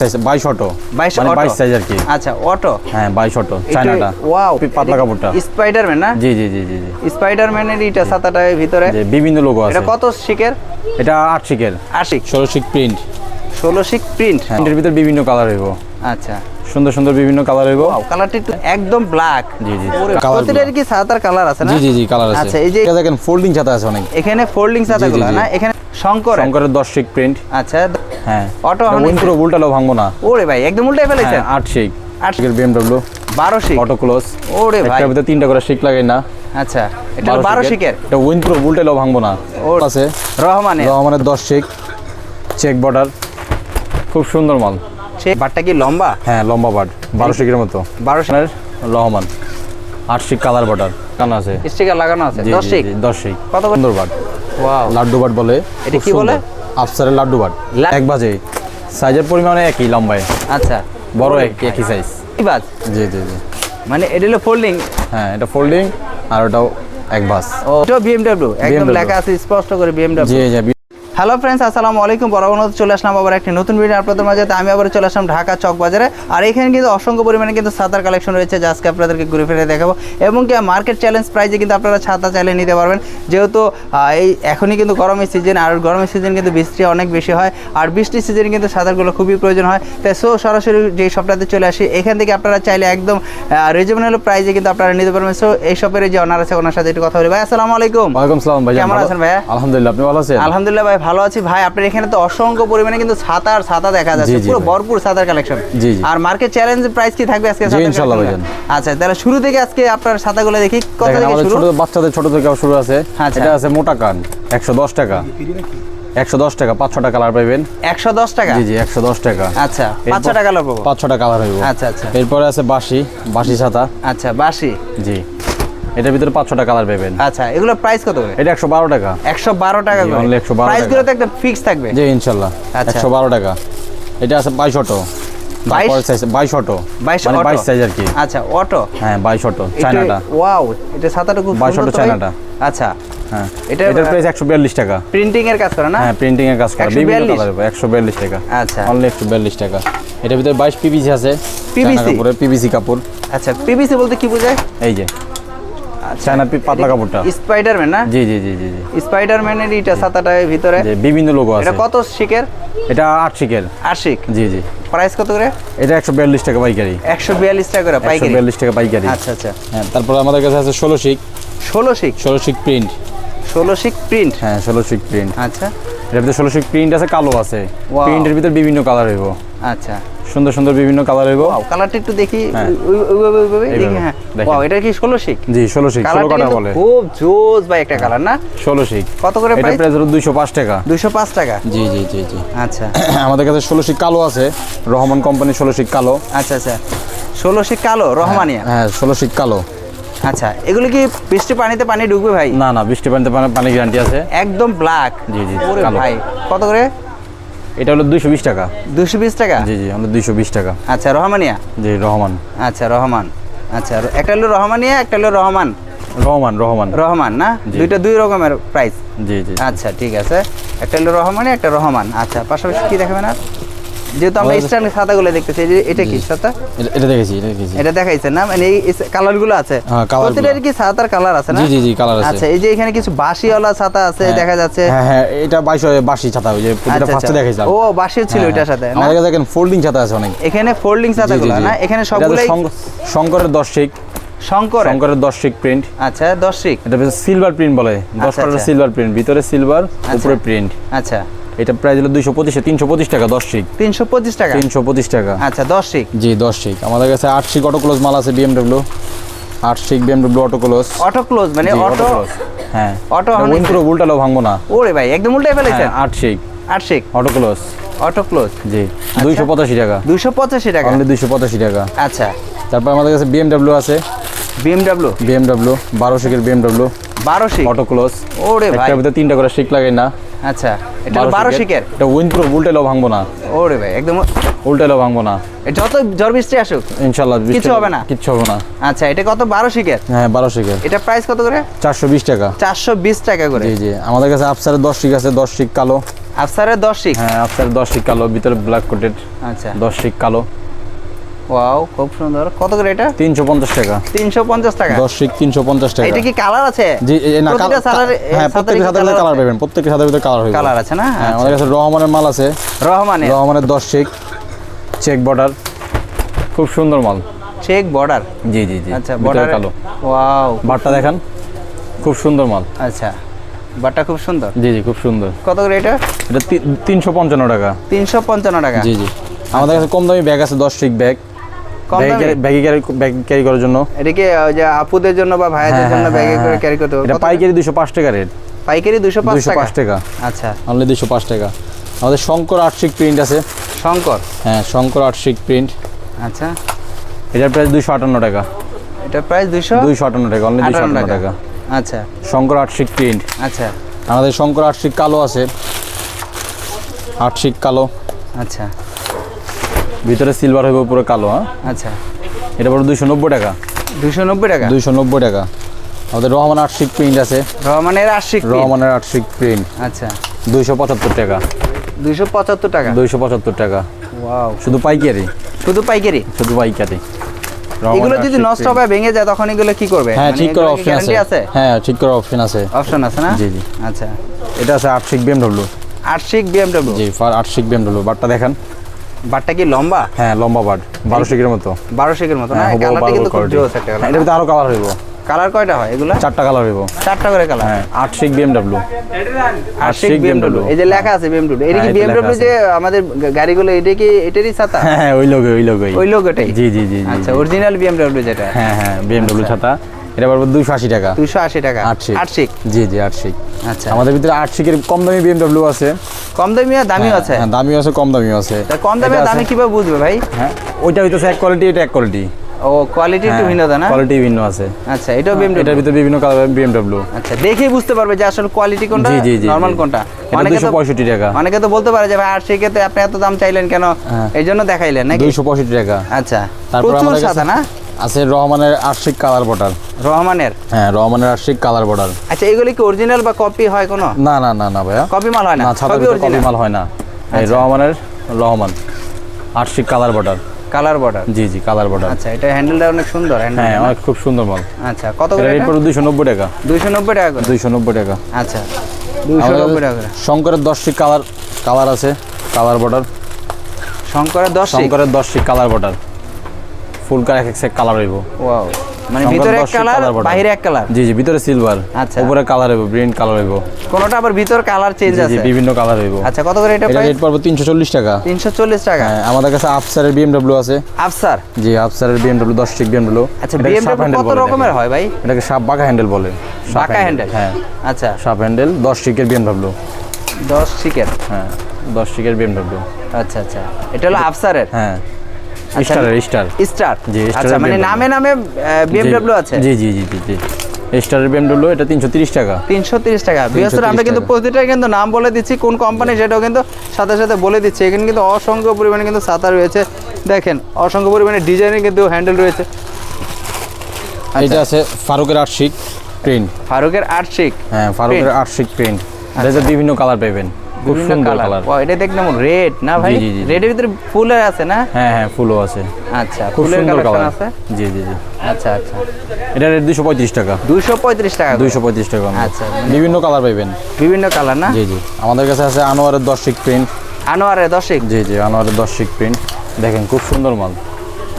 বাইশ অটো 22 মানে বাইশ সাইজ আর কি। আচ্ছা অটো হ্যাঁ বাইশ অটো চায়নাটা। ওয়াও পাতলা কাপড়টা। স্পাইডারম্যান না? জি জি জি জি জি। স্পাইডারম্যানের এটা ছাতাটা ভিতরে? বিভিন্ন লোগো আছে। এটা কত শিকের? এটা আট শিকের। আশিক ষোলো শিক প্রিন্ট ষোলো শিক প্রিন্ট হ্যাঁ ভিতরে বিভিন্ন কালার হইব। আচ্ছা। সুন্দর সুন্দর বিভিন্ন কালার হইব। কালারটা একটু একদম ব্ল্যাক জি, জি, প্রতিটার কি ছাতার কালার আছে না? জি জি জি কালার আছে। আচ্ছা, এই যে- দেখেন ফোল্ডিং ছাতা আছে অনেক। এখানে ফোল্ডিং জি। না? এখানে শঙ্কর শঙ্করের দশ শিক প্রিন্ট আচ্ছা হ্যাঁ। অটো অনেক- উইন্ট্রো উল্টালেও ভাঙবো না। ওরে ভাই একদম উল্টে ফেলেছেন? হ্যাঁ আট শিক আট- আট শিকের বিএমডব্লিউ বারো শিক অটো ক্লোজ ওরে ভাই। একটার ভিতরে তিনটা করে শিক লাগাই না। আচ্ছা এটা হলো বারো শিকের এটা উইন্ট্রো উল্টালেও ভাঙবো না। ও। আছে? রহমানের। রহমানের দশ শিক চেক বর্ডার খুব সুন্দর মাল। বাটটা কি লম্বা? হ্যাঁ লম্বা বাট। বারো শিকের মতো। বারো শিক রহমানের রহমান। আট শিক কালার বর্ডার কান আছে। স্টিকার লাগানো আছে। জি, দশ জি, শিক জি, কত সুন্দর বাট। ওয়াও লাড্ডু বাট বলে এটা কি বলে? আফসারের লাড্ডু বাট এক বাজে। সাইজের পরিমাণে একই লম্বায়। আচ্ছা। বড় এক একই সাইজ কি বাজ? জি জি জি। মানে এটা হলো ফোল্ডিং হ্যাঁ এটা ফোল্ডিং আর ওটাও এক বাস। ও এটা বিএমডব্লিউ একদম লেখা আছে স্পষ্ট করে জি বিএমডব্লিউ জি হ্যালো ফ্রেন্ডস আসসালামু আলাইকুম। বরাবর চলে আসলাম আবার একটি নতুন ভিডিও আপনাদের মাঝে। আমি আবার চলে আসলাম ঢাকা চক বাজারে। আর এখানে কিন্তু অসংখ্য পরিমাণে কিন্তু ছাতার কালেকশন রয়েছে যা আজকে আপনাদেরকে ঘুরে ফিরে দেখাবো। এবং কি মার্কেট চ্যালেঞ্জ প্রাইজে কিন্তু আপনারা ছাতা চাইলে নিতে পারবেন। যেহেতু এই এখনই কিন্তু গরমের সিজন আর গরমের সিজন কিন্তু বৃষ্টি অনেক বেশি হয়। আর বৃষ্টির সিজনে কিন্তু ছাতারগুলো খুবই প্রয়োজন হয়। তাই সো সরাসরি যে শপটাতে চলে আসি এখান থেকে আপনারা চাইলে একদম রিজনেবল প্রাইজে কিন্তু আপনারা নিতে পারবেন। সো এই শপের যে অনার আছে ওনার সাথে একটু কথা বলি। ভাই আসসালামু আলাইকুম। ওয়ালাইকুম সালাম ভাই কেমন আছেন ভাইয়া? আলহামদুলিল্লাহ আপনি ভালো আছেন? আলহামদুলিল্লাহ ভাই ভালো আছি। ভাই আপনার এখানে তো অসংখ্য পরিমাণে কিন্তু ছাতা আর ছাতা দেখা যাচ্ছে। পুরো ভরপুর ছাতার কালেকশন। আর মার্কেট চ্যালেঞ্জ প্রাইস কি থাকবে আজকে ইনশাআল্লাহ। আচ্ছা তাহলে শুরু থেকে আজকে আপনার ছাতাগুলো দেখি। কত থেকে শুরু? ছোট বাচ্চাদের ছোট থেকে শুরু আছে। আচ্ছা। এটা আছে মোটা কান একশো দশ টাকা। একশো দশ টাকা পাঁচ ছটা কালার পাইবেন। একশো দশ টাকা? জি জি একশো দশ আচ্ছা কালার হইব। আচ্ছা, আচ্ছা। এরপরে আছে বাসি বাসি ছাতা আচ্ছা বাসি জি। এটার ভিতরে পাঁচ ছটা কালার পাবেন। আচ্ছা এগুলো প্রাইস কত এটা একশো বারো টাকা। একশো বারো টাকা only 112 প্রাইসগুলো তো একটা ফিক্স থাকবে। জি ইনশাল্লাহ। আচ্ছা। একশো বারো টাকা। এটা আছে বাইশ অটো। বাইশ? অটো। বাইশ মানে বাইশ সাইজ আর কি। আচ্ছা অটো? হ্যাঁ বাইশ অটো চায়নাটা। ওয়াও এটা ছাতাটা খুব 22 অটো চায়নাটা। আচ্ছা। হ্যাঁ। এটা- এটার প্রাইস একশো বিয়াল্লিশ টাকা। প্রিন্টিং এর কাজ করে না? হ্যাঁ প্রিন্টিং এর কাজ করা। 142 বিভিন্ন কালার একশো বিয়াল্লিশ টাকা। আচ্ছা। অনলি একশো বিয়াল্লিশ টাকা। এটার ভিতরে বাইশ পিবিসি আছে। পিবিসি কাপড়। আচ্ছা পিভিসি বলতে কি বোঝায়? এই যে। চায়না পাতলা কাপড়টা। স্পাইডারম্যান না? জি জি জি জি জি। স্পাইডারম্যানের এটা ছাতাটা ভিতরে? বিভিন্ন লোগো আছে। এটা কত শিকের? এটা আট শিকের। আশিক জি জি। প্রাইস কত করে? এটা একশো বিয়াল্লিশ টাকা পাইকারি। একশো বিয়াল্লিশ টাকা করে পাইকারি। বিয়াল্লিশ টাকা পাইকারি। আচ্ছা আচ্ছা। হ্যাঁ তারপরে আমাদের কাছে আছে ষোলো শিক। ষোলো শিক? ষোলো শিক প্রিন্ট ষোলো শিক প্রিন্ট হ্যাঁ ষোলো শিক প্রিন্ট আচ্ছা। এটার ভিতরে ষোলো শিক প্রিন্ট আছে কালো আছে. প্রিন্টের ভিতরে বিভিন্ন কালার হইব। আচ্ছা। সুন্দর সুন্দর বিভিন্ন কালার হইব। কালারটা একটু দেখি হ্যাঁ। ওইভাবে দেখি হ্যাঁ। ওয়াও এটা কি ষোলো শিক জি ষোলো শিক ষোলো কালারটা কাটা বলে। খুব জোস ভাই একটা কালার না? ষোলো শিক কত করে এটা প্রাইস প্রাইস হলো দুইশো পাঁচ টাকা। দুইশো পাঁচ টাকা? জি জি জি জি। আচ্ছা। আমাদের কাছে ষোলো শিক কালো আছে। রহমান কোম্পানির ষোলো শিক কালো। আচ্ছা আচ্ছা। ষোলো শিক কালো রহমানিয়া? হ্যাঁ ষোলো শিক কালো। আচ্ছা এগুলো কি বৃষ্টি পানিতে পানি ঢুকবে ভাই? না না বৃষ্টি পানিতে পানি- গ্যারান্টি আছে। একদম ব্ল্যাক জি, জি, কালো। ভাই কত করে? এটা হলো দুইশো বিশ টাকা। দুশো বিশ টাকা? জি জি আমাদের দুইশো বিশ টাকা। আচ্ছা রহমানিয়া? জি রহমান। আচ্ছা রহমান। আচ্ছা একটা হলো রহমানিয়া একটা হলো রহমান। রহমান রহমান। রহমান না? দুইটা দুই রকমের প্রাইস জি জি। আচ্ছা ঠিক আছে। একটা হলো রহমানিয়া একটা রহমান। আচ্ছা পাশাপাশি কি দেখাবেন আর? যেহেতু আমরা স্ট্যান্ড খাতাগুলো দেখতেছি এটা কি ছাতা? এটা- দেখেছি এটা দেখেছি। এটা দেখাইছেন না? মানে এই কালারগুলো আছে। হ্যাঁ, প্রতিটার কি ছাতার কালার আছে না? জি জি কালার আছে। আচ্ছা এই যে এখানে কিছু বাঁশিওয়ালা ছাতা আছে হ্যাঁ। দেখা যাচ্ছে। হ্যাঁ হ্যাঁ এটা বাইশ বাসি ছাতা ওই যে আচ্ছা, ফার্স্টে আচ্ছা। দেখাইছিলাম। ও বাঁশিও ছিল হ্যাঁ, ওইটার সাথে আমাদের কাছে দেখেন ফোল্ডিং ছাতা আছে অনেক। এখানে ফোল্ডিং ছাতাগুলো না? এখানে সবগুলোই শঙ্ক- শঙ্করের দশ শিক শঙ্কর শঙ্করের দশ শিক প্রিন্ট আচ্ছা দশ শিক এটা সিলভার প্রিন্ট বলে। দশ কালার আচ্ছা। সিলভার প্রিন্ট ভিতরে সিলভার উপরে প্রিন্ট আচ্ছা। এটা প্রাইস হলো দুইশো পঁচিশ তিনশো পঁচিশ টাকা দশ শিক তিনশো পঁচিশ টাকা? তিনশো পঁচিশ টাকা। আচ্ছা দশ শিক জি দশ শিক আমাদের কাছে আট শিক অটো ক্লোজ মাল আছে বিএমডব্লিউ আট শিক BMW auto close auto close মানে অটো হ্যাঁ। অনেক- উইন্ট্রো উল্টালেও ভাঙবো না। ওরে ভাই একদম উল্টে ফেলেছেন? হ্যাঁ, আট শিক আট শিক অটো ক্লোজ অটো ক্লোজ জি দুইশো পঁচাশি টাকা। দুশো পঁচাশি টাকা? অনলি দুইশো পঁচাশি টাকা। আচ্ছা। তারপর আমাদের কাছে বিএমডব্লিউ আছে। বিএমডাব্লিউ বিএমডব্লিউ বারো শিকের বিএমডব্লিউ বারো শিক অটো ক্লোজ ওরে ভাই। তিনটা করে শিক লাগাই না। আচ্ছা এটা হলো বারো শিকের? এটা উইন্ট্রো উল্টালেও ভাঙবো না। ওরে ভাই একদম উল্টালেও ভাঙবো না। যত ঝড় বৃষ্টি আসুক ইনশাল্লাহ বৃষ্টি- কিচ্ছু হবে না? কিচ্ছু হবে না। আচ্ছা এটা কত? বারো শিকের? হ্যাঁ বারো শিকের। এটা প্রাইস কত করে? চারশো বিশ টাকা। চারশো বিশ টাকা করে। জি জি। আমাদের কাছে আফসারের দশ শিক আছে দশ শিক কালো। আফসারের দশ শিক? হ্যাঁ আফসারের দশ শিক কালো ভিতরে ব্ল্যাক কোটেড আচ্ছা। দশ শিক কালো। ওয়াও খুব সুন্দর। কত করে এটা? তিনশো পঞ্চাশ টাকা। তিনশো পঞ্চাশ টাকা। দশ শিক তিনশো পঞ্চাশ টাকা। এটা কি কালার আছে? জি না কালার হ্যাঁ প্রত্যেকটা সাদার ভিতরে কালার? পাবেন প্রত্যেকটা সাদার ভিতরে কালার হবে কালার আছে না? হ্যাঁ আচ্ছা। আমাদের কাছে রহমানের মাল আছে। রহমানের? রহমানের দশ শিক চেক বর্ডার খুব সুন্দর মাল। Check border? জি জি জি। আচ্ছা বর্ডার কালো। ওয়াও বারটা দেখান খুব সুন্দর মাল। আচ্ছা বাটটা খুব সুন্দর। জি জি খুব সুন্দর। কত করে এটা? এটা তি- তিনশো পঞ্চান্ন টাকা। তিনশো পঞ্চান্ন টাকা। জি জি। আমাদের কাছে কম দামি ব্যাগ আছে দশ শিক ব্যাগ? ব্যাগে ক্যারি ব্যাগ ক্যারি করার জন্য। এটা কি ওই যে আপুদের জন্য বা ভাইদের হ্যাঁ, জন্য হ্যাঁ, ব্যাগে হ্যাঁ, করে। ক্যারি করতে হবে? এটা পাইকারি দুশো পাঁচ টাকা রেট। পাইকারি টাকা? আচ্ছা। অনলি দুশো পাঁচ টাকা। আমাদের শঙ্কর আর্টসিক প্রিন্ট আছে। শঙ্কর? হ্যাঁ শঙ্কর আর্টসিক প্রিন্ট আচ্ছা। এটার প্রাইস টাকা। প্রাইস টাকা অনলি টাকা। আচ্ছা। শঙ্কর আর্টসিক প্রিন্ট আচ্ছা। আমাদের শঙ্কর আর্টসিক কালো আছে। আর্টসিক কালো। আচ্ছা। ভিতরে সিলভার হইব পুরো কালো হ্যাঁ? আচ্ছা। এটা পড়বে দুইশো নব্বই টাকা। দুশো নব্বই টাকা? দুইশো নব্বই টাকা। আমাদের রহমান আর্টসিক প্রিন্ট আছে। রহমানের আশিক রহমানের আর্টসিক প্রিন্ট আচ্ছা। দুইশো পঁচাত্তর টাকা। দুশো পঁচাত্তর টাকা? দুইশো পঁচাত্তর টাকা। ওয়াও। শুধু পাইকারি? শুধু পাইকারি? শুধু পাইকারি। এগুলো যদি নষ্ট হবে ভেঙে যায় তখন এগুলো কি করবে? হ্যাঁ মানে ঠিক করার অপশন আছে। হ্যাঁ ঠিক করার অপশন আছে। অপশন আছে না? জি, জি। আচ্ছা। এটা আছে আর্টসিক বিএমডব্লিউ আশিক বিএমডব্লিউ জি ফার আর্টসিক বিএমডব্লিউ বারটা দেখান। বাটটা কি লম্বা? হ্যাঁ লম্বা বার বারো শিকের মতো। বারো শেকের মতো না হ্যাঁ কালারটা কিন্তু খুব জোস একটা হ্যাঁ, এটার আরও কালার হইব। কালার কয়টা হয় এগুলো? চারটা কালার হইব। চারটা করে কালার। হ্যাঁ আর্টসিক বিএমডব্লিউ আশিক বিএমডব্লিউ এই যে লেখা আছে বিএমডব্লিউ এটা কি হ্যাঁ, এটা বিএমডব্লিউ যে আমাদের গাড়িগুলো এটা কি এটারই ছাতা? হ্যাঁ হ্যাঁ ওই লোগো ওই লোগোই। ওই লোগোটাই? জি জি জি জি, আচ্ছা। অরিজিনাল বিএমডব্লিউ যেটা। হ্যাঁ হ্যাঁ বিএমডব্লিউ ছাতা। এটা পড়বে দুইশো আশি টাকা। দুশো আশি টাকা। আটশিক আটশিক জি জি আটশিক আচ্ছা। আমাদের ভিতরে আটশিকের কম দামি বিএমডব্লিউ আছে। কম দামিও দামিও হ্যাঁ, আছে? হ্যাঁ দামিও আছে কম দামিও আছে। কম দামে দামি কীভাবে বুঝবে ভাই? হ্যাঁ ওইটা হইতেছে এক কোয়ালিটি এটা এক কোয়ালিটি ও কোয়ালিটি একটু ভিন্নতা না? কোয়ালিটি ভিন্ন আছে। আচ্ছা এটাও বিএমডব্লিউ এটার ভিতরে বিভিন্ন কালার বিএমডব্লিউ আচ্ছা দেখেই বুঝতে পারবে যে আসলে কোয়ালিটি কোনটা জি জি জি নরমাল কোনটা। অনেকে তো টাকা। অনেকে তো বলতে পারে যে ভাই আর সেক্ষেত্রে আপনি এত দাম চাইলেন কেন? হ্যাঁ। এই জন্য দেখাইলেন নাকি? দুইশো পঁয়ষট্টি টাকা। আচ্ছা তারপর আমাদের সাদা না? আছে রহমানের আর্শিক কালার বর্ডার রহমানের? হ্যাঁ রহমানের আর্শিক কালার বর্ডার আচ্ছা এগুলি কি অরিজিনাল বা কপি হয় কোনো? না না না না ভাইয়া। কপি মাল হয় না? কপি অরিজিনাল মাল হয় না। এই আচ্ছা। রহমানের রহমান আর্শিক কালার বর্ডার কালার বর্ডার জি জি কালার বর্ডার আচ্ছা এটা হ্যান্ডেলটা অনেক সুন্দর হ্যান্ডেল হ্যাঁ অনেক খুব সুন্দর মাল। আচ্ছা কত এটা করে দুইশো নব্বই টাকা। দুইশো নব্বই টাকা করে? দুইশো নব্বই টাকা। আচ্ছা দুইশো আমাদের নব্বই টাকা করে। শঙ্করের দশটি কালার কালার আছে কালার বর্ডার শঙ্করের দশ শঙ্করের দশটি কালার বর্ডার ফুল কার এক এক সেট কালার হইব। ওয়াও মানে ভিতরে এক কালার বাইরে এক কালার জি জি ভিতরে সিলভার আচ্ছা। উপরে কালার হইব গ্রিন কালার হইব। কোনোটা আবার ভিতর কালার চেঞ্জ জি জি বিভিন্ন কালার হইব। আচ্ছা কত করে এটা প্রাইস রেট পড়বে তিনশো চল্লিশ টাকা। তিনশো চল্লিশ টাকা। হ্যাঁ আমাদের কাছে আফসারের বিএমডব্লিউ আছে। আফসার জি আফসারের বিএমডব্লিউ দশ ঠিক বিএমডব্লিউ আচ্ছা বিএমডব্লিউ কত রকমের হয় ভাই? এটাকে সাপ বাঁকা হ্যান্ডেল বলে। বাঁকা হ্যান্ডেল হ্যাঁ। আচ্ছা। সাপ হ্যান্ডেল দশ টিকের বিএমডব্লিউ দশ চিকেন হ্যাঁ দশ টিকের বিএমডব্লিউ আচ্ছা আচ্ছা। এটা হলো আফসারের হ্যাঁ। আচ্ছা। স্টারের স্টার। স্টার। জি, আচ্ছা মানে নামে নামে বিএমডব্লিউ আছে? জি জি জি জি স্টারের বিএমডব্লিউ এটা তিনশো তিরিশ টাকা। তিনশো তিরিশ টাকা। বৃহস্পতি আমরা কিন্তু প্রতিটা কিন্তু নাম বলে দিচ্ছি কোন কোম্পানি সেটাও কিন্তু সাথে সাথে বলে দিচ্ছি। এখানে কিন্তু অসংখ্য পরিমাণে কিন্তু ছাতা রয়েছে। দেখেন অসংখ্য পরিমাণে ডিজাইনের কিন্তু হ্যান্ডেল রয়েছে। আচ্ছা। এটা আছে ফারুকের আটশিক প্রিন্ট ফারুকের আট শিক হ্যাঁ ফারুকের আটশিক প্রিন্ট এটাতে বিভিন্ন কালার পাবেন খুব বিভিন্ন সুন্দর কালার কালার এটা দেখলাম রেড না ভাই? জি, জি, জি, জি। রেডের ভিতরে ফুলের আছে না? হ্যাঁ হ্যাঁ ফুলও আছে। আচ্ছা খুব সুন্দর কালার আছে? জি জি জি। আচ্ছা আচ্ছা। এটা রেট দুশো পঁয়ত্রিশ টাকা। দুইশো পঁয়ত্রিশ টাকা টাকা আচ্ছা, বিভিন্ন কালার পাইবেন। বিভিন্ন কালার না? জি জি। আমাদের কাছে আছে আনোয়ারের দশ শিক প্রিন্ট আনোয়ারের দশিক? জি জি আনোয়ারের দশ শিক প্রিন্ট দেখেন খুব সুন্দর মাল।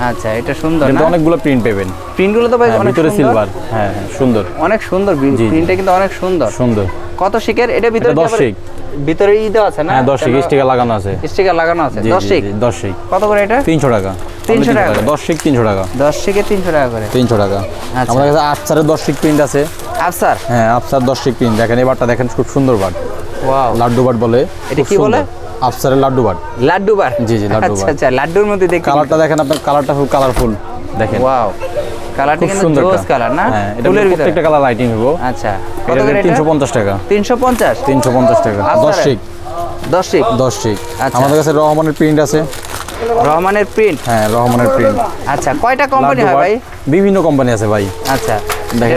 আচ্ছা এটা সুন্দর কিন্তু অনেকগুলো প্রিন্ট পাবেন প্রিন্টগুলো তো ভাই হ্যাঁ, অনেক ভিতরে সুন্দর। সিলভার হ্যাঁ হ্যাঁ সুন্দর। অনেক সুন্দর। প্রিন্টটা কিন্তু অনেক সুন্দর। সুন্দর। কত শিকের? এটা ভিতরে এটা দশ শিক। ভিতরে ই দেওয়া আছে না? হ্যাঁ দশ শিক স্টিকার লাগানো আছে। স্টিকার লাগানো আছে। জি দশ জি, শিক? জি, দশ শিক। কত করে এটা? তিনশো টাকা। 300 টাকা করে? দশ শিক তিনশো টাকা। শিকে টাকা করে? তিনশো টাকা। আচ্ছা। আমাদের কাছে আফসারের দশ শিক প্রিন্ট আছে। আফসার? হ্যাঁ আফসার দশ শিক প্রিন্ট দেখেন এবারটা দেখেন খুব সুন্দর বাট। ওয়াও। লাড্ডু বাট বলে এটা কি বলে? আফসারের লাড্ডু বাট। লাড্ডু বার জি, জি, লাড্ডু আচ্ছা বার। আচ্ছা লাড্ডুর মধ্যে দেখি। কালারটা দেখেন আপনার কালারটা খুব কালারফুল দেখেন। ওয়াও। কালারটা কিন্তু জোস কালার না? হ্যাঁ এটা প্রত্যেকটা কালার লাইটিং হব আচ্ছা। কত করে এটা? তিনশো পঞ্চাশ টাকা। তিনশো পঞ্চাশ? তিনশো পঞ্চাশ টাকা। দশ আফসারের? শিক দশ শিক দশ শিক আচ্ছা। আমাদের কাছে রহমানের প্রিন্ট আছে। রহমানের প্রিন্ট হ্যাঁ রহমানের প্রিন্ট আচ্ছা কয়টা কোম্পানি হয় ভাই? বিভিন্ন কোম্পানি আছে ভাই। আচ্ছা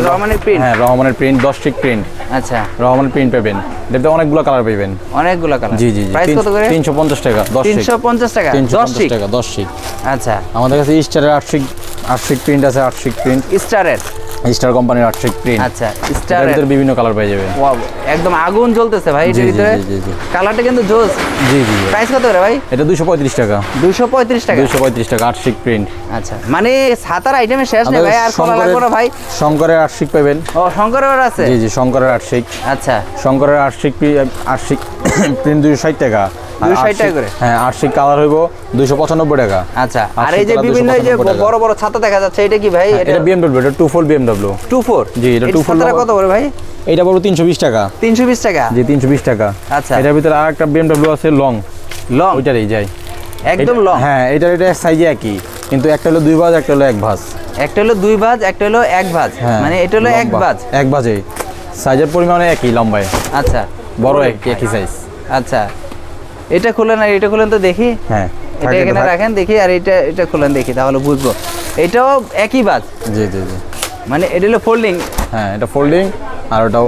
রহমানের প্রিন্ট হ্যাঁ রহমানের প্রিন্ট দশ শিক প্রিন্ট আচ্ছা। রহমানের প্রিন্ট পাবেন। এটাতে অনেকগুলো কালার পাবেন। অনেকগুলো কালার জি জি জি। প্রাইস কত করে? তিনশো পঞ্চাশ টাকা দশ শিক তিনশো পঞ্চাশ টাকা? তিনশো দশ পঞ্চাশ শিক টাকা দশ শিক আচ্ছা। আমাদের কাছে স্টারের আটশিক আটশিক প্রিন্ট আছে আটশিক প্রিন্ট স্টারের? স্টার কোম্পানির আটশিক প্রিন্ট আচ্ছা স্টারের। ভিতরে বিভিন্ন কালার পেয়ে যাবেন ওয়াও একদম আগুন জ্বলতেছে ভাই জি, ভিতরে। কালারটা কিন্তু জোস। জি জি। প্রাইস কত করে ভাই? এটা দুশো পঁয়ত্রিশ টাকা। দুশো পঁয়ত্রিশ টাকা? দুশো পঁয়ত্রিশ টাকা আটশিক প্রিন্ট আচ্ছা মানে সাতার আইটেমের শেষ নেই ভাই আর খোলা লাগবে না ভাই। শঙ্করের আটশিক পাবেন। ও শঙ্করের আছে? জি জি শঙ্করের আটশিক আচ্ছা। শঙ্করের আটশিক আটশিক প্রিন্ট দুশো ষাট টাকা। আর 260 টাকা করে? হ্যাঁ আটশিক কালার হইব দুশো টাকা। আচ্ছা আর এই যে বিভিন্ন এই যে বড় বড় ছাতা দেখা যাচ্ছে এটা কি ভাই? এটা বিএমডব্লিউ এটা টু ফোর বিএমডব্লিউ জি, এটা 24 ছাতাটা কত করে ভাই? এইটা বলব তিনশো বিশ টাকা। তিনশো বিশ টাকা? জি তিনশো বিশ টাকা। আচ্ছা। এটার ভিতরে আর একটা আছে লং লং ওইটারই যাই। একদম লং হ্যাঁ এটার এটা সাইজে একই কিন্তু একটা হলো দুই ভাজ একটা হলো এক ভাজ। একটা হলো দুই ভাঁজ একটা হলো এক ভাঁজ? হ্যাঁ মানে এটা হলো এক। ভাঁজ? এক ভাজে সাইজের পরিমাণে একই লম্বায়। আচ্ছা। বড় এক একই সাইজ আচ্ছা। এটা খুলেন আর এটা খুলেন তো দেখি? হ্যাঁ এটা এখানে রাখেন দেখি আর এটা এটা খুলেন দেখি তাহলে বুঝব। এটাও একই বাজ জি জি জি। মানে এটা হলো ফোল্ডিং হ্যাঁ এটা ফোল্ডিং আর ওটাও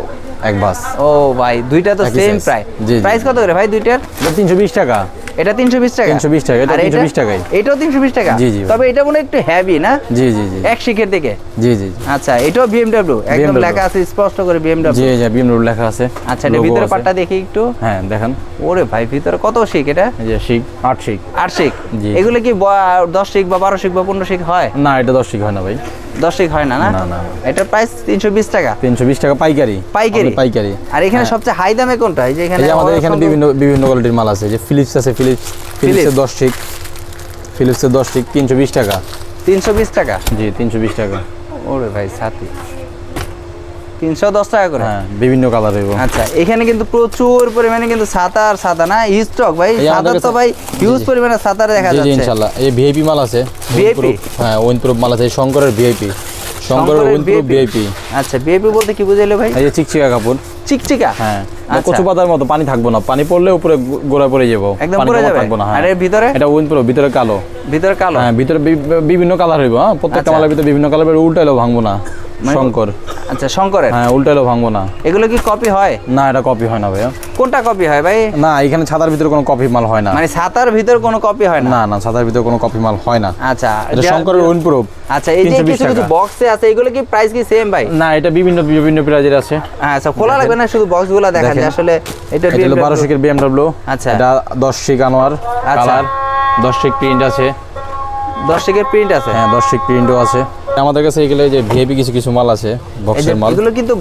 এক বাস। ও ভাই দুইটা তো সেম প্রাইস প্রায় প্রাইস কত করে ভাই দুইটার? তিনশো বিশ টাকা। এটা তিনশো বিশ টাকা। 320 টাকা, এটা 320 টাকাই। এটাও তিনশো বিশ টাকা। জি, জি তবে এটা মনে একটু হ্যাভি না? জি জি জি। এক শিখের দিকে। জি জি জি। আচ্ছা এটাও বিএমডব্লিউ একদম লেখা আছে স্পষ্ট করে বিএমডব্লিউ জি জি রোড লেখা আছে আচ্ছা এটা ভিতরে। পাটটা দেখি একটু। হ্যাঁ দেখেন। ওরে ভাই ভিতরে কত শিখ এটা? যে শিক আট শিক আট শিখ। জি। এগুলো কি ব- দশ শিখ বা বারো শিখ বা পনেরো শিখ হয়? না এটা দশ শিক হয় না ভাই। দশ শিখ হয় না না? না, না। এটার প্রাইস তিনশো বিশ টাকা। তিনশো বিশ টাকা পাইকারি। পাইকারি? পাইকারি। আর এখানে সবচেয়ে হাই দামে কোনটা? এই যে এখানে আমাদের এখানে বিভিন্ন বিভিন্ন কোয়ালিটির মাল আছে। যে ফিলিপস আছে ফিলিপস ফিলিপসের দশ ঠিক। ফিলিপসের দশ ঠিক তিনশো বিশ টাকা। তিনশো বিশ টাকা? জি তিনশো বিশ টাকা। ওরে ভাই সাথী। তিনশো দশ টাকা করে? হ্যাঁ বিভিন্ন কালার আচ্ছা এখানে কিন্তু প্রচুর পরিমাণে কিন্তু সাতার সাতা না? স্টক ভাই সাতার তো ভাই হিউজ পরিমাণে সাতার দেখা যাচ্ছে। ইনশাল্লাহ। এই ভিআইপি মাল আছে ভিআইপি হ্যাঁ উইনপ্রুফ মাল আছে শঙ্করের ভিআইপি শঙ্করের VIP? ভিআইপি আচ্ছা ভিআইপি বলতে কি বুঝাইলো ভাই? এই চিকচিকা কাপড়। চিকচিকা। হ্যাঁ আচ্ছা। কচু পাতার মতো পানি থাকব না। পানি পড়লে উপরে গোড়া পড়ে যাব। একদম পড়ে যাবে? থাকব না আর হ্যাঁ। এর ভিতরে? এটা উইনপ্রুফ ভিতরে কালো। ভিতরে কালো? হ্যাঁ ভিতরে বিভিন্ন কালার হইব হ্যাঁ। প্রত্যেকটা আচ্ছা। মালের ভিতরে বিভিন্ন কালার উল্টাইলেও ভাঙবো না। মানে- শঙ্কর। আচ্ছা শঙ্করের? হ্যাঁ উল্টাইলেও ভাঙবো না। এগুলো কি কপি হয়? না এটা কপি হয় না ভাইয়া। কোনটা কপি হয় ভাই? না এখানে ছাতার ভিতরে কোনো কপি মাল হয় না। মানে ছাতার ভিতরে কোনো কপি হয় না? না না ছাতার ভিতরে কোনো কপি মাল হয় না। আচ্ছা এটা শঙ্করের উইনপ্রুফ। আচ্ছা এই যে কিছু কিছু বক্সে আছে এগুলো কি প্রাইস কি সেম ভাই? না এটা বিভিন্ন বিভিন্ন প্রাইজের আছে। আচ্ছা খোলা লাগবে না শুধু বক্সগুলো দেখেন। আসলে এটা হলো বারো শিকের বিএমডব্লিউ আচ্ছা। এটা দশ শিক আনোয়ার আচ্ছা। কালার দশ শিক প্রিন্ট আছে। দশ টিকের প্রিন্ট আছে? হ্যাঁ দশ শিক প্রিন্টও আছে। আমাদের কাছে এগুলো এই যে ভিআইপি কিছু কিছু মাল আছে বক্সের মাল। এগুলো কিন্তু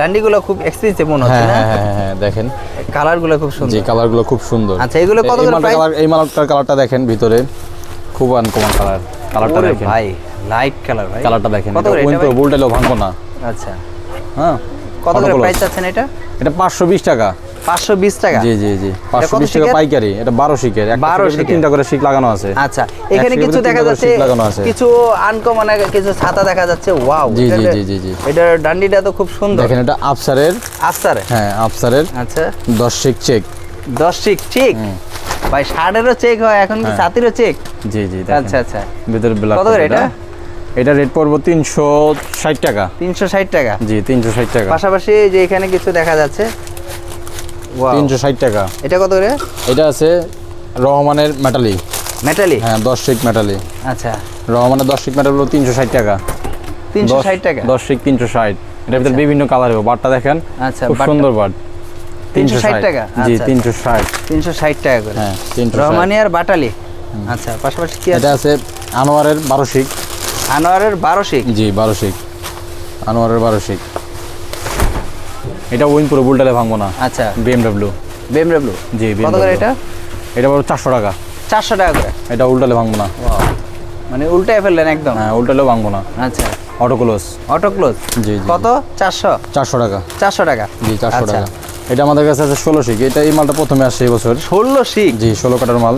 ডান্ডিগুলো খুব এক্সপেন্সিভ মনে হচ্ছে হ্যাঁ না? হ্যাঁ হ্যাঁ হ্যাঁ, হ্যাঁ দেখেন। কালারগুলো খুব সুন্দর। কালারগুলো খুব সুন্দর। আচ্ছা, এগুলো কত করে কালার এই মালটার কালারটা দেখেন ভিতরে। খুব আনকমন কালার কালারটা দেখেন। ভাই লাইট কালার ভাই। কালারটা দেখেন। কত করে এটা ভাঙবো না। আচ্ছা। হ্যাঁ। কত করে প্রাইস চাচ্ছেন এটা? এটা পাঁচশো বিশ টাকা। পাঁচশো বিশ টাকা? জি জি জি। পাঁচশো কত বিশ টাকা পাইকারি এটা বারো শিকের একটা 12 শিকের তিনটা করে শিক লাগানো আছে। আচ্ছা এখানে কিছু দেখা যাচ্ছে শিক। কিছু আনকমন কিছু ছাতা দেখা যাচ্ছে। ওয়াও জি, জি, জি, জি, জি। এটার ডান্ডিটা তো খুব সুন্দর। দেখেন এটা আফসারের আস্তার হ্যাঁ আফসারের আচ্ছা। দশ শিক চেক দশ ঠিক ঠিক ভাই শার্টেরও চেক হয় এখন কি হ্যাঁ। ছাতিরও চেক জি জি আচ্ছা আচ্ছা। ভিতরে ব্ল্যাক কত করে এটা? এটা রেট পড়ব তিনশো ষাট টাকা। তিনশো ষাট টাকা? জি তিনশো ষাট টাকা। পাশাপাশি যে এখানে কিছু দেখা যাচ্ছে তিনশো ষাট টাকা। এটা কত করে? এটা আছে রহমানের মেটালি। মেটালি? হ্যাঁ দশ শিক মেটালি। আচ্ছা। রহমানের দশ শিক মেটাল তিনশো ষাট টাকা। তিনশো ষাট টাকা? দশ শিক তিনশো ষাট। এটার ভিতরে বিভিন্ন কালার হবে। বারটা দেখেন আচ্ছা, খুব সুন্দর বাট 360 টাকা? জি আচ্ছা, তিনশো ষাট। তিনশো ষাট টাকা করে। হ্যাঁ তিনশো রহমানি আর বাটালি? আচ্ছা পাশাপাশি কি এটা আছে? আছে আনোয়ারের বারো শিক আনোয়ারের বারো জি বারো শিক আনোয়ারের বারো এটা উইন পুরো বুলটালে ভাঙবো না। আচ্ছা। বিএমডব্লিউ। বিএমডব্লিউ? জি কত করে এটা? এটা বড় চারশো টাকা। চারশো টাকা করে? এটা উল্টালে ভাঙবো না। মানে উল্টায় ফেললেন একদম? হ্যাঁ উল্টালেও ভাঙবো না। আচ্ছা। Auto close. Auto close? জি জি। কত? চারশো? চারশো টাকা। চারশো টাকা? জি চারশো আচ্ছা। টাকা। এটা আমাদের কাছে আছে ষোলো শিক এটা এই মালটা প্রথমে আসছে এই বছর। ষোলো শিক জি ষোলো কাটার মাল।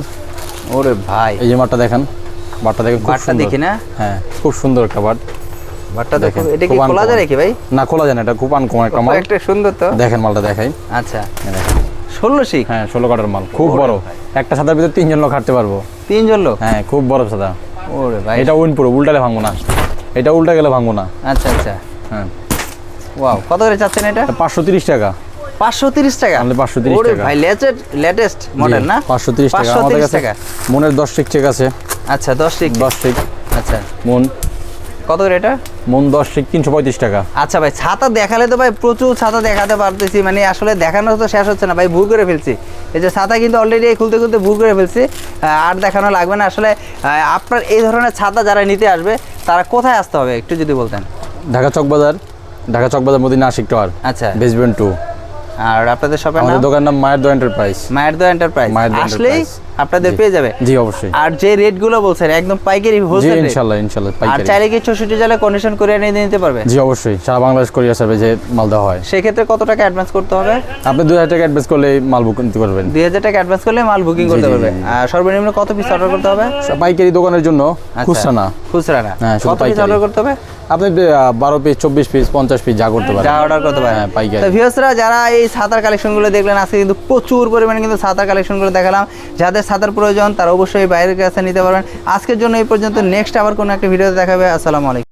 ওরে ভাই। এই যে মালটা দেখেন। বাটটা দেখেন বাটটা দেখি না? হ্যাঁ খুব সুন্দর একটা বাট। বাটটা দেখেন, এটা কি খোলা যায় নাকি ভাই? না খোলা যায় না এটা খুব আনকমন একটা মাল। একটা সুন্দর তো। দেখেন মালটা দেখাই। আচ্ছা। ষোলো শিক হ্যাঁ ষোলো কাটার মাল খুব বড়। একটা সাদার ভিতরে তিনজন লোক হাঁটতে পারব। তিনজন লোক? হ্যাঁ খুব বড় সাদা। ওরে ভাই। এটা উইন পুরো উল্টালে ভাঙবো না। এটা উল্টা গেলে ভাঙবো না। আচ্ছা আচ্ছা। হ্যাঁ। ওয়াও কত করে চাচ্ছেন এটা? পাঁচশো তিরিশ টাকা। পাঁচশো তিরিশ টাকা? আমাদের 530 ওরে টাকা। ভাই লেটেস্ট লেটেস্ট মডেল না? পাঁচশো তিরিশ টাকা। পাঁচশো আমাদের কাছে মনের দশ ঠিক চেক আছে। আচ্ছা দশ ঠিক দশ ঠিক আচ্ছা। মন। কত করে এটা? মন দশ ঠিক তিনশো পঁয়ত্রিশ টাকা। আচ্ছা ভাই ছাতা দেখালে তো ভাই প্রচুর ছাতা দেখাতে পারতেছি। মানে আসলে দেখানো তো শেষ হচ্ছে না। ভাই ভুল করে ফেলছি। এই যে ছাতা কিন্তু অলরেডি খুলতে খুলতে ভুল করে ফেলছি। আর দেখানো লাগবে না। আসলে আপনার এই ধরনের ছাতা যারা নিতে আসবে তারা কোথায় আসতে হবে? একটু যদি বলতেন। ঢাকা চকবাজার ঢাকা চকবাজার মদিনা আশিক টাওয়ার। আচ্ছা। বেসমেন্ট টু আর আপনাদের শপের আমাদের নাম? দোকান নাম মায়ের দো এন্টারপ্রাইজ মায়ের দো এন্টারপ্রাইজ আসলেই। আপনাদের পেয়ে যাবে। জি অবশ্যই। আর যে রেটগুলো বলছেন একদম পাইকারি হোলসেল ইনশাল্লাহ ইনশাল্লাহ আর চাইলে কি কন্ডিশন করে এনে নিতে পারবে? জি অবশ্যই। সারা বাংলাদেশ কোরিয়া সার্ভিসে মাল দেওয়া হয়। সেক্ষেত্রে কত টাকা অ্যাডভান্স করতে হবে? আপনি দুই হাজার টাকা অ্যাডভান্স করলে মাল বুক নিতে পারবেন। দুই হাজার টাকা অ্যাডভান্স করলে মাল বুকিং করতে আর সর্বনিম্ন কত পিস অর্ডার করতে হবে? পাইকারি দোকানের জন্য আচ্ছা। খুচরা না। খুচরা না। হ্যাঁ, কত পিস অর্ডার করতে হবে? আপনি বারো পিস চব্বিশ পিস পঞ্চাশ পিস যা করতে পারেন। যা অর্ডার করতে পারে হ্যাঁ পাইকারি। তো ভিউয়ার্সরা যারা এই ছাতার কালেকশনগুলো দেখলেন আজকে কিন্তু প্রচুর পরিমাণে কিন্তু ছাতার কালেকশনগুলো দেখালাম। যাদের ছাতার প্রয়োজন, তারা অবশ্যই বাইরের কাছে নিতে পারবেন। আজকের জন্য এই পর্যন্ত। নেক্সট আবার কোনো একটা ভিডিওতে দেখাবে। আসসালামু আলাইকুম।